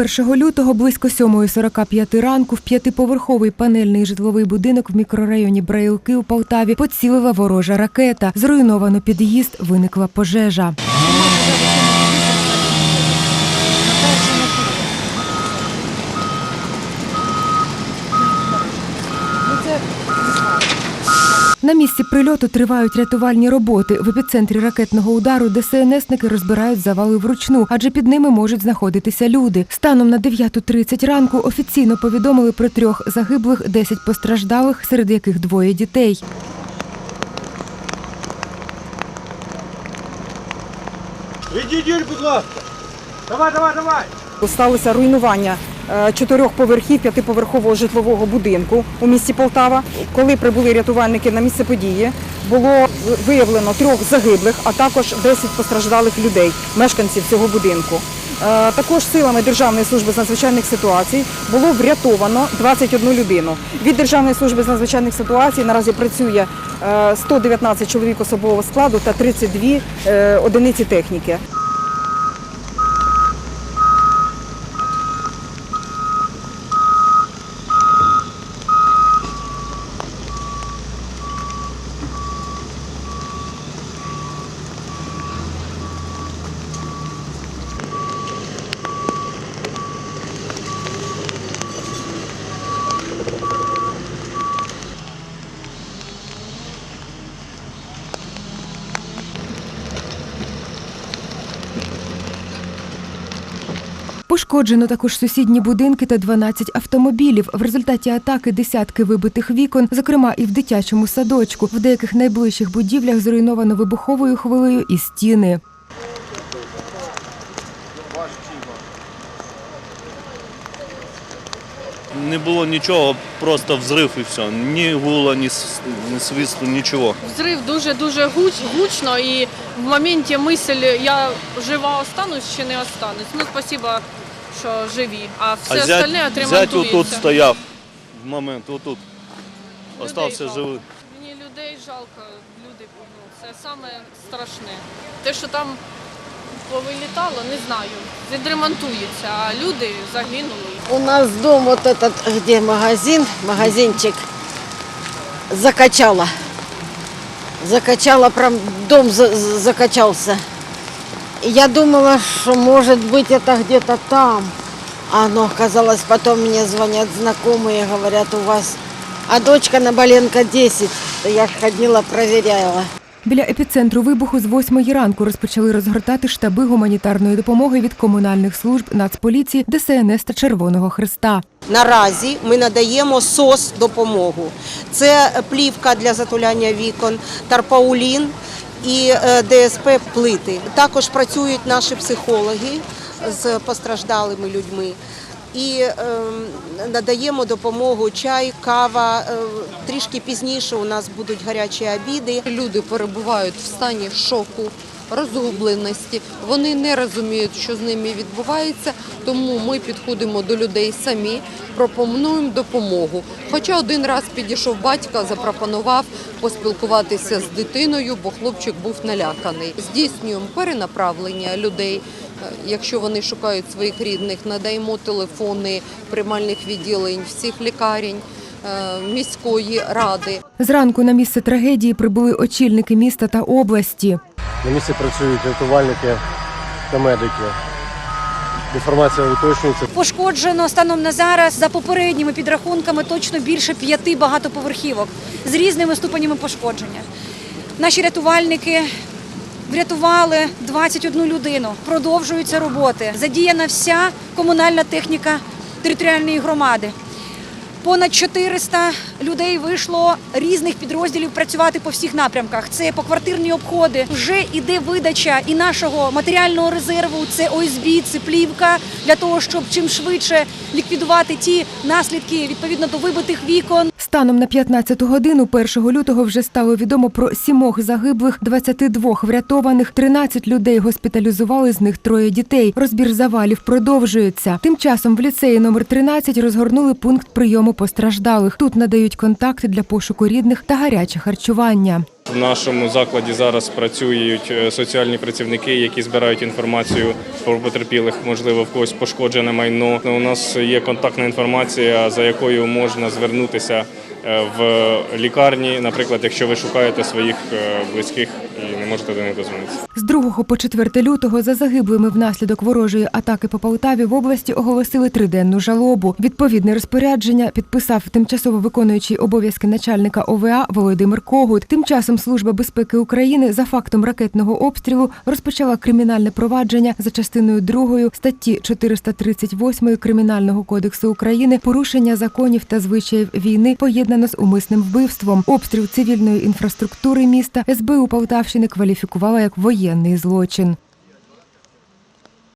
1 лютого близько 7.45 ранку в п'ятиповерховий панельний житловий будинок в мікрорайоні Браїлки у Полтаві поцілила ворожа ракета. Зруйновано під'їзд, виникла пожежа. На місці прильоту тривають рятувальні роботи. В епіцентрі ракетного удару ДСНСники розбирають завали вручну, адже під ними можуть знаходитися люди. Станом на 9.30 ранку офіційно повідомили про трьох загиблих, 10 постраждалих, серед яких двоє дітей. Відійдіть, будь ласка. Давай, давай, давай. Сталося руйнування е, чотирьох поверхів п'ятиповерхового житлового будинку у місті Полтава. Коли прибули рятувальники на місце події, було виявлено трьох загиблих, а також 10 постраждалих людей, мешканців цього будинку. Е, Також силами Державної служби з надзвичайних ситуацій було врятовано 21 людину. Від Державної служби з надзвичайних ситуацій наразі працює е, 119 чоловік особового складу та 32 е, одиниці техніки. Пошкоджено також сусідні будинки та 12 автомобілів. В результаті атаки десятки вибитих вікон, зокрема і в дитячому садочку. В деяких найближчих будівлях зруйновано вибуховою хвилею і стіни. Не було нічого, просто взрив і все. Ні гула, ні, свисту, нічого. Взрив дуже-дуже гуч, гучно і в моменті мисль, я жива останусь чи не останусь. Ну, спасибо, що живі, а все а остальне зять, зять отут стояв в момент, отут. Остався жалко. живий. Мені людей жалко, люди, ну, це саме страшне. Те, що там повилітало, не знаю. Відремонтується, а люди загинули. У нас дом вот этот, где магазин, магазинчик, закачало. Закачало, прям дом за- за- закачался. И Я думала, что может быть это где-то там. А оно оказалось, потом мне звонят знакомые, говорят, у вас... А дочка на Боленко 10. Я ж ходила, проверяла. Біля епіцентру вибуху з 8 ранку розпочали розгортати штаби гуманітарної допомоги від комунальних служб Нацполіції, ДСНС та Червоного Христа. Наразі ми надаємо СОС допомогу. Це плівка для затуляння вікон, тарпаулін і е, ДСП плити. Також працюють наші психологи з постраждалими людьми. І е, надаємо допомогу чай, кава. Е, трішки пізніше у нас будуть гарячі обіди. Люди перебувають в стані шоку, розгубленості. Вони не розуміють, що з ними відбувається, тому ми підходимо до людей самі, пропонуємо допомогу. Хоча один раз підійшов батько, запропонував поспілкуватися з дитиною, бо хлопчик був наляканий. Здійснюємо перенаправлення людей. Якщо вони шукають своїх рідних, надаємо телефони приймальних відділень всіх лікарень е, міської ради. Зранку на місце трагедії прибули очільники міста та області. На місці працюють рятувальники та медики. Інформація уточнюється. Пошкоджено станом на зараз за попередніми підрахунками точно більше п'яти багатоповерхівок з різними ступенями пошкодження. Наші рятувальники врятували 21 людину. Продовжуються роботи. Задіяна вся комунальна техніка територіальної громади. Понад 400 людей вийшло різних підрозділів працювати по всіх напрямках. Це поквартирні обходи. Вже іде видача і нашого матеріального резерву. Це ОСБ, це плівка для того, щоб чим швидше ліквідувати ті наслідки відповідно до вибитих вікон. Станом на 15 годину 1 лютого вже стало відомо про сімох загиблих, 22 врятованих, 13 людей госпіталізували, з них троє дітей. Розбір завалів продовжується. Тим часом в ліцеї номер 13 розгорнули пункт прийому постраждалих. Тут надають контакти для пошуку рідних та гаряче харчування. В нашому закладі зараз працюють е, соціальні працівники, які збирають інформацію про потерпілих, можливо, в когось пошкоджене майно. У нас є контактна інформація, за якою можна звернутися е, в лікарні, наприклад, якщо ви шукаєте своїх е, близьких і можете до них дозвонитися. З 2 по 4 лютого за загиблими внаслідок ворожої атаки по Полтаві в області оголосили триденну жалобу. Відповідне розпорядження підписав тимчасово виконуючий обов'язки начальника ОВА Володимир Когут. Тим часом Служба безпеки України за фактом ракетного обстрілу розпочала кримінальне провадження за частиною 2 статті 438 Кримінального кодексу України порушення законів та звичаїв війни поєднано з умисним вбивством. Обстріл цивільної інфраструктури міста СБУ Полтавщини кваліфікувала як воєнний злочин.